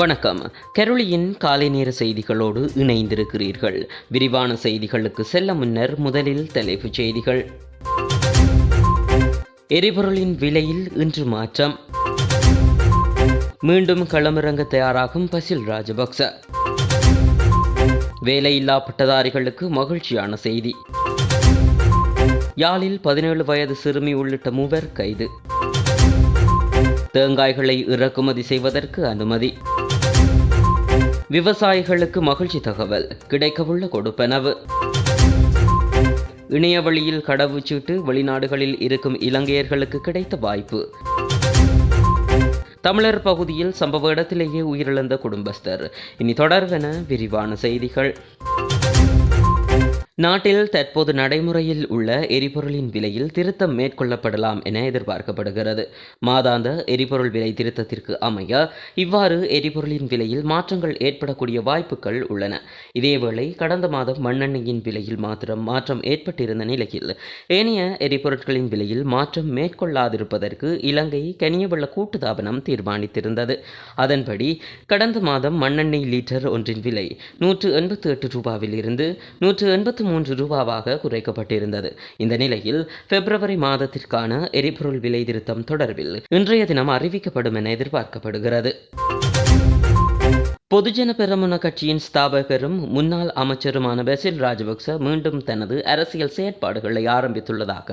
வணக்கம். கரோலியின் காலை நேர செய்திகளோடு இணைந்திருக்கிறீர்கள். விரிவான செய்திகளுக்கு செல்ல முன்னர் முதலில் தலைப்புச் செய்திகள். எரிபொருளின் விலையில் இன்று மாற்றம். மீண்டும் களமிறங்க தயாராகும் பசில் ராஜபக்ச. வேலையில்லா பட்டதாரிகளுக்கு மகிழ்ச்சியான செய்தி. யாழில் பதினேழு வயது சிறுமி உள்ளிட்ட மூவர் கைது. தேங்காய்களை இறக்குமதி செய்வதற்கு அனுமதி. விவசாயிகளுக்கு மகிழ்ச்சி தகவல். கிடைக்கவுள்ள கொடுப்பனவு. இணைய வழியில் கடவுச்சீட்டு வெளிநாடுகளில் இருக்கும் இலங்கையர்களுக்கு கிடைத்த வாய்ப்பு. தமிழர் பகுதியில் சம்பவ இடத்திலேயே உயிரிழந்த குடும்பஸ்தர். இனி தொடர்வென விரிவான செய்திகள். நாட்டில் தற்போது நடைமுறையில் உள்ள எரிபொருளின் விலையில் திருத்தம் மேற்கொள்ளப்படலாம் என எதிர்பார்க்கப்படுகிறது. மாதாந்த எரிபொருள் விலை திருத்தத்திற்கு அமைய இவ்வாறு எரிபொருளின் விலையில் மாற்றங்கள் ஏற்படக்கூடிய வாய்ப்புகள் உள்ளன. இதேவேளை கடந்த மாதம் மண்ணெண்ணெயின் விலையில் மாத்திரம் மாற்றம் ஏற்பட்டிருந்த நிலையில் ஏனைய எரிபொருட்களின் விலையில் மாற்றம் மேற்கொள்ளாதிருப்பதற்கு இலங்கை கனியவள கூட்டுத்தாபனம் தீர்மானித்திருந்தது. அதன்படி கடந்த மாதம் மண்ணெண்ணெய் லீட்டர் ஒன்றின் விலை நூற்று எண்பத்தி எட்டு ரூபாவில் இருந்து நூற்று எண்பத்தி மூன்று ரூபாவாக குறைக்கப்பட்டிருந்தது. இந்த நிலையில் பிப்ரவரி மாதத்திற்கான எரிபொருள் விலை திருத்தம் தொடர்பில் இன்றைய தினம் அறிவிக்கப்படும் என எதிர்பார்க்கப்படுகிறது. பொதுஜன பெரமுன கட்சியின் ஸ்தாபகரும் முன்னாள் அமைச்சருமான பெசில் ராஜபக்ச மீண்டும் தனது அரசியல் செயற்பாடுகளை ஆரம்பித்துள்ளதாக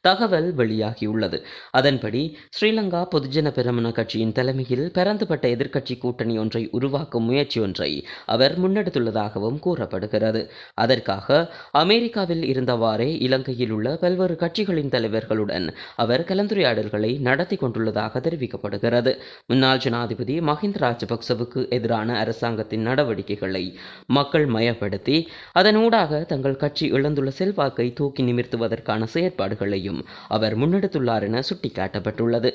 தகவல் வெளியாகியுள்ளது. அதன்படி ஸ்ரீலங்கா பொதுஜன பெரமுன கட்சியின் தலைமையில் பரந்துபட்ட எதிர்க்கட்சி கூட்டணி ஒன்றை உருவாக்கும் முயற்சி ஒன்றை அவர் முன்னெடுத்துள்ளதாகவும் கூறப்படுகிறது. அதற்காக அமெரிக்காவில் இருந்தவாறே இலங்கையில் உள்ள பல்வேறு கட்சிகளின் தலைவர்களுடன் அவர் கலந்துரையாடல்களை நடத்தி கொண்டுள்ளதாக தெரிவிக்கப்படுகிறது. முன்னாள் ஜனாதிபதி மஹிந்த ராஜபக்சவுக்கு எதிரான அரசாங்கத்தின் நடவடிக்கைகளை மக்கள் மயப்படுத்தி அதனூடாக தங்கள் கட்சி இழந்துள்ள செல்வாக்கை தூக்கி நிமிர்த்துவதற்கான செயற்பாடுகளையும் அவர் முன்னெடுத்துள்ளார் என சுட்டிக்காட்டப்பட்டுள்ளது.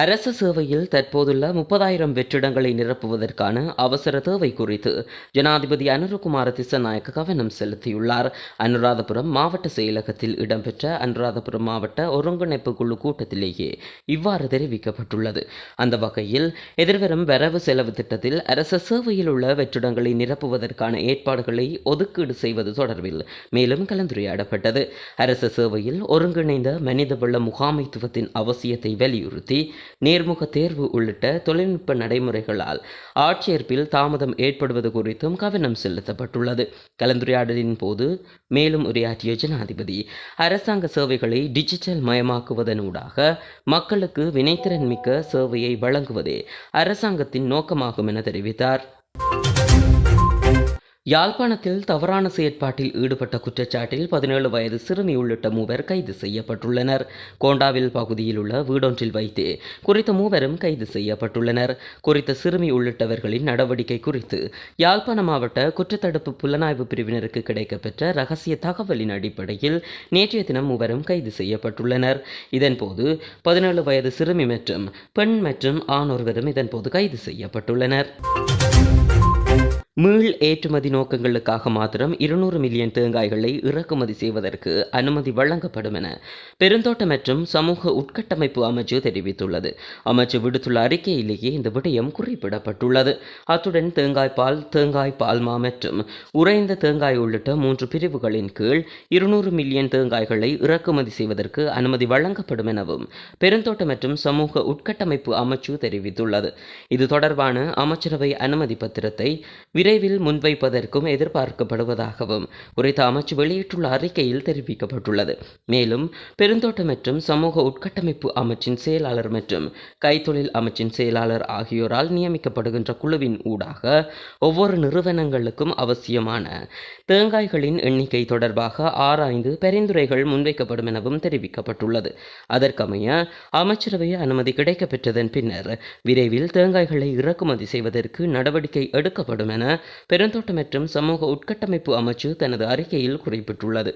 அரசு சேவையில் தற்போதுள்ள முப்பதாயிரம் வெற்றிடங்களை நிரப்புவதற்கான அவசர தேவை குறித்து ஜனாதிபதி அனுரகுமார திசநாயக்க கவனம் செலுத்தியுள்ளார். அனுராதபுரம் மாவட்ட செயலகத்தில் இடம்பெற்ற அனுராதபுரம் மாவட்ட ஒருங்கிணைப்பு குழு கூட்டத்திலேயே இவ்வாறு தெரிவிக்கப்பட்டுள்ளது. அந்த வகையில் எதிர்வரும் வரவு செலவு திட்டத்தில் அரச சேவையில் உள்ள வெற்றிடங்களை நிரப்புவதற்கான ஏற்பாடுகளை ஒதுக்கீடு செய்வது தொடர்பில் மேலும் கலந்துரையாடப்பட்டது. அரச சேவையில் ஒருங்கிணைந்த மனிதவள முகாமைத்துவத்தின் அவசியத்தை வலியுறுத்தி நேர்முக தேர்வு உள்ளிட்ட தொழில்நுட்ப நடைமுறைகளால் ஆட்சேர்ப்பில் தாமதம் ஏற்படுவது குறித்தும் கவனம் செலுத்தப்பட்டுள்ளது. கலந்துரையாடலின் போது மேலும் உரையாற்றிய ஜனாதிபதி அரசாங்க சேவைகளை டிஜிட்டல் மயமாக்குவதனூடாக மக்களுக்கு வினைத்திறன் மிக்க சேவையை வழங்குவதே அரசாங்கத்தின் நோக்கமாகும் என தெரிவித்தார். யாழ்ப்பாணத்தில் தவறான செயற்பாட்டில் ஈடுபட்ட குற்றச்சாட்டில் பதினேழு வயது சிறுமி உள்ளிட்ட மூவர் கைது செய்யப்பட்டுள்ளனர். கோண்டாவில் பகுதியில் உள்ள வீடொன்றில் வைத்தே குறித்த மூவரும் கைது செய்யப்பட்டுள்ளனர். குறித்த சிறுமி உள்ளிட்டவர்களின் நடவடிக்கை குறித்து யாழ்ப்பாண மாவட்ட குற்றத்தடுப்பு புலனாய்வு பிரிவினருக்கு கிடைக்கப்பெற்ற ரகசிய தகவலின் அடிப்படையில் நேற்றைய தினம் மூவரும் கைது செய்யப்பட்டுள்ளனர். இதன்போது பதினேழு வயது சிறுமி மற்றும் பெண் மற்றும் ஆண் ஒருவரும் இதன்போது கைது செய்யப்பட்டுள்ளனர். மீள் ஏற்றுமதி நோக்கங்களுக்காக மாத்திரம் இருநூறு மில்லியன் தேங்காய்களை இறக்குமதி செய்வதற்கு அனுமதி வழங்கப்படும் என பெருந்தோட்ட மற்றும் சமூக உட்கட்டமைப்பு அமைச்சு தெரிவித்துள்ளது. அமைச்சு விடுத்துள்ள அறிக்கையிலேயே இந்த விடயம் குறிப்பிடப்பட்டுள்ளது. அத்துடன் தேங்காய்பால் தேங்காய் பால்மா மற்றும் உறைந்த தேங்காய் உள்ளிட்ட மூன்று பிரிவுகளின் கீழ் இருநூறு மில்லியன் தேங்காய்களை இறக்குமதி செய்வதற்கு அனுமதி வழங்கப்படும் எனவும் பெருந்தோட்ட மற்றும் சமூக உட்கட்டமைப்பு அமைச்சு தெரிவித்துள்ளது. இது தொடர்பான அமைச்சரவை அனுமதி பத்திரத்தை விரைவில் முன்வைப்பதற்கும் எதிர்பார்க்கப்படுவதாகவும் குறித்த அமைச்சு வெளியிட்டுள்ள அறிக்கையில் தெரிவிக்கப்பட்டுள்ளது. மேலும் பெருந்தோட்ட மற்றும் சமூக உட்கட்டமைப்பு அமைச்சின் செயலாளர் மற்றும் கைத்தொழில் அமைச்சின் செயலாளர் ஆகியோரால் நியமிக்கப்படுகின்ற குழுவின் ஊடாக ஒவ்வொரு நிறுவனங்களுக்கும் அவசியமான தேங்காய்களின் எண்ணிக்கை தொடர்பாக ஆராய்ந்து பரிந்துரைகள் முன்வைக்கப்படும் எனவும் தெரிவிக்கப்பட்டுள்ளது. அதற்கமைய அமைச்சரவை அனுமதி கிடைக்கப்பெற்றதன் பின்னர் விரைவில் தேங்காய்களை இறக்குமதி செய்வதற்கு நடவடிக்கை எடுக்கப்படும் என பெருந்தோட்ட மற்றும் சமூக உட்கட்டமைப்பு அமைச்சு தனது அறிக்கையில் குறிப்பிட்டுள்ளது.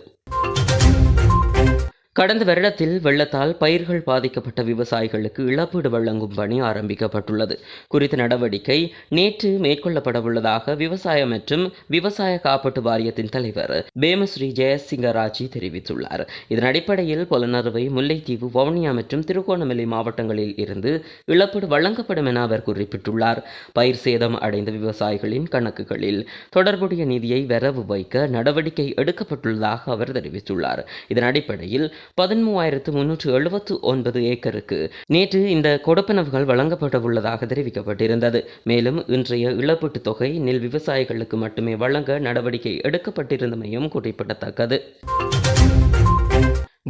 கடந்த வருடத்தில் வெள்ளத்தால் பயிர்கள் பாதிக்கப்பட்ட விவசாயிகளுக்கு இழப்பீடு வழங்கும் பணி ஆரம்பிக்கப்பட்டுள்ளது. குறித்த நடவடிக்கை நேற்று மேற்கொள்ளப்படவுள்ளதாக விவசாய மற்றும் விவசாய காப்பீட்டு வாரியத்தின் தலைவர் பேமஸ்ரீ ஜெயசிங்கராஜி தெரிவித்துள்ளார். இதன் அடிப்படையில் பொலனறுவை முல்லைத்தீவு வவுனியா மற்றும் திருகோணமலை மாவட்டங்களில் இருந்து இழப்பீடு வழங்கப்படும் என அவர் குறிப்பிட்டுள்ளார். பயிர் சேதம் அடைந்த விவசாயிகளின் கணக்குகளில் தொடர்புடைய நிதியை வரவு வைக்க நடவடிக்கை எடுக்கப்பட்டுள்ளதாக அவர் தெரிவித்துள்ளார். இதன் அடிப்படையில் பதிமூவாயிரத்து முன்னூற்று எழுபத்து ஒன்பது ஏக்கருக்கு நேற்று இந்த கொடுப்பனவுகள் வழங்கப்பட உள்ளதாக தெரிவிக்கப்பட்டிருந்தது. மேலும் இன்றைய இழப்பீட்டுத் தொகை நெல் விவசாயிகளுக்கு மட்டுமே வழங்க நடவடிக்கை எடுக்கப்பட்டிருந்தமையும் குறிப்பிடத்தக்கது.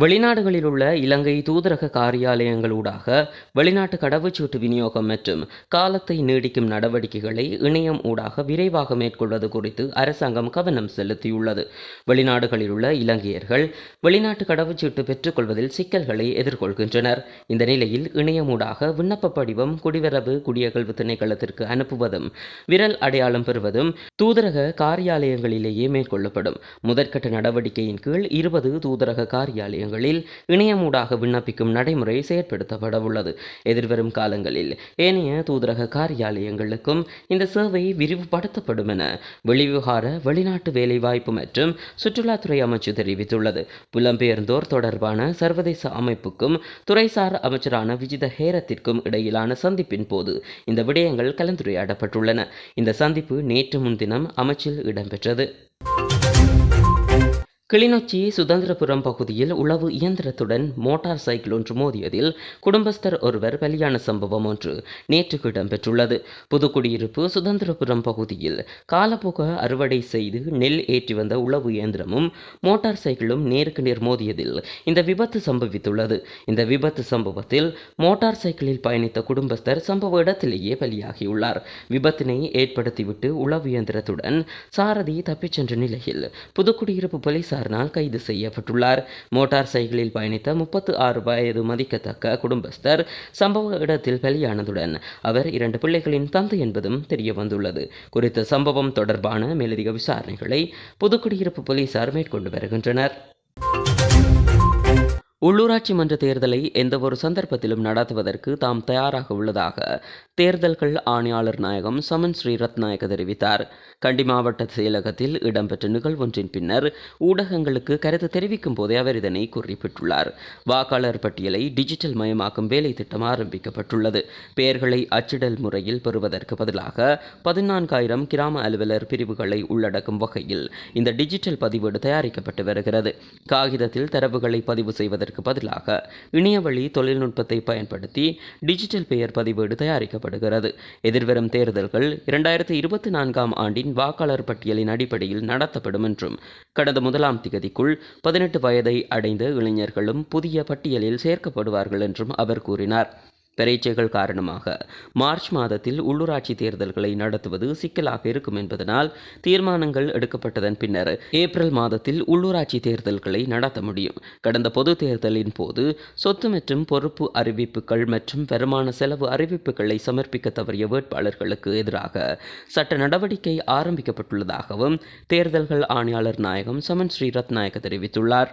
வெளிநாடுகளில் உள்ள இலங்கை தூதரக காரியாலயங்களூடாக வெளிநாட்டு கடவுச்சீட்டு விநியோகம் மற்றும் காலத்தை நீடிக்கும் நடவடிக்கைகளை இணையம் ஊடாக விரைவாக மேற்கொள்வது குறித்து அரசாங்கம் கவனம் செலுத்தியுள்ளது. வெளிநாடுகளில் உள்ள இலங்கையர்கள் வெளிநாட்டு கடவுச்சீட்டு பெற்றுக்கொள்வதில் சிக்கல்களை எதிர்கொள்கின்றனர். இந்த நிலையில் இணையம் ஊடாக விண்ணப்ப படிவம் குடிவரவு குடியகழ்வு திணைக்களத்திற்கு அனுப்புவதும் விரல் அடையாளம் பெறுவதும் தூதரக காரியாலயங்களிலேயே மேற்கொள்ளப்படும். முதற்கட்ட நடவடிக்கையின் கீழ் இருபது தூதரக காரியாலயங்கள் நிலையங்களில் இணையமூடாக விண்ணப்பிக்கும் நடைமுறை செயற்படுத்தப்பட உள்ளது எதிர்வரும் காலங்களில் ஏனைய தூதரக காரியாலயங்களுக்கும் இந்த சேவை விரிவுபடுத்தப்படும் என வெளிவிகார வெளிநாட்டு வேலைவாய்ப்பு மற்றும் சுற்றுலாத்துறை அமைச்சு தெரிவித்துள்ளது. புலம்பெயர்ந்தோர் தொடர்பான சர்வதேச அமைப்புக்கும் துறைசார் அமைச்சரான விஜித ஹேரத்திற்கும் இடையிலான சந்திப்பின் போது இந்த விடயங்கள் கலந்துரையாடப்பட்டுள்ளன. இந்த சந்திப்பு நேற்று முன்தினம் அமைச்சில் இடம்பெற்றது. கிளிநொச்சி சுதந்திரபுரம் பகுதியில் உளவு இயந்திரத்துடன் மோட்டார் சைக்கிள் ஒன்று மோதியதில் குடும்பஸ்தர் ஒருவர் பலியான சம்பவம் ஒன்று நேற்று இடம்பெற்றுள்ளது. புதுக்குடியிருப்பு சுதந்திரபுரம் பகுதியில் காலப்போக அறுவடை செய்து நெல் ஏற்றி வந்த உளவு இயந்திரமும் மோட்டார் சைக்கிளும் நேருக்கு நேர் மோதியதில் இந்த விபத்து சம்பவித்துள்ளது. இந்த விபத்து சம்பவத்தில் மோட்டார் சைக்கிளில் பயணித்த குடும்பஸ்தர் சம்பவ இடத்திலேயே பலியாகியுள்ளார். விபத்தினை ஏற்படுத்திவிட்டு உளவு இயந்திரத்துடன் சாரதி தப்பிச் சென்ற நிலையில் புதுக்குடியிருப்பு போலீசார் போலீசாரினால் கைது செய்யப்பட்டுள்ளார். மோட்டார் சைக்கிளில் பயணித்த முப்பத்து ஆறு வயது மதிக்கத்தக்க குடும்பஸ்தர் சம்பவ இடத்தில் பலியானதுடன் அவர் இரண்டு பிள்ளைகளின் தந்தை என்பதும் தெரிய வந்துள்ளது குறித்த சம்பவம் தொடர்பான மேலதிக விசாரணைகளை புதுக்குடியிருப்பு போலீசார் மேற்கொண்டு வருகின்றனர். உள்ளூராட்சி மன்ற தேர்தலை எந்தவொரு சந்தர்ப்பத்திலும் நடத்துவதற்கு தாம் தயாராக உள்ளதாக தேர்தல்கள் ஆணையாளர் நாயகம் சமன் ஸ்ரீ ரத்நாயக தெரிவித்தார். கண்டி மாவட்ட செயலகத்தில் இடம்பெற்ற நிகழ்வொன்றின் பின்னர் ஊடகங்களுக்கு கருத்து தெரிவிக்கும் போதே அவர் இதனை குறிப்பிட்டுள்ளார். வாக்காளர் பட்டியலை டிஜிட்டல் மயமாக்கும் வேலை திட்டம் ஆரம்பிக்கப்பட்டுள்ளது. பெயர்களை அச்சிடல் முறையில் பெறுவதற்கு பதிலாக பதினான்காயிரம் கிராம அலுவலர் பிரிவுகளை உள்ளடக்கும் வகையில் இந்த டிஜிட்டல் பதிவேடு தயாரிக்கப்பட்டு வருகிறது. காகிதத்தில் தரவுகளை பதிவு செய்வதற்கு பதிலாக இணையவழி தொழில்நுட்பத்தை பயன்படுத்தி டிஜிட்டல் பெயர் பதிவேடு தயாரிக்கப்படுகிறது. எதிர்வரும் தேர்தல்கள் இரண்டாயிரத்தி இருபத்தி நான்காம் ஆண்டின் வாக்காளர் பட்டியலின் அடிப்படையில் நடத்தப்படும் என்றும் கடந்த முதலாம் திகதிக்குள் பதினெட்டு வயதை அடைந்த இளைஞர்களும் புதிய பட்டியலில் சேர்க்கப்படுவார்கள் என்றும் அவர் கூறினார். பரீட்சைகள் காரணமாக மார்ச் மாதத்தில் உள்ளூராட்சி தேர்தல்களை நடத்துவது சிக்கலாக இருக்கும் என்பதனால் தீர்மானங்கள் எடுக்கப்பட்டதன் பின்னர் ஏப்ரல் மாதத்தில் உள்ளூராட்சி தேர்தல்களை நடத்த முடியும். கடந்த பொது தேர்தலின் போது சொத்து மற்றும் பொறுப்பு அறிவிப்புகள் மற்றும் வருமான செலவு அறிவிப்புகளை சமர்ப்பிக்க தவறிய வேட்பாளர்களுக்கு எதிராக சட்ட நடவடிக்கை ஆரம்பிக்கப்பட்டுள்ளதாகவும் தேர்தல்கள் ஆணையாளர் நாயகம் சமன் ஸ்ரீ ரத்நாயக தெரிவித்துள்ளார்.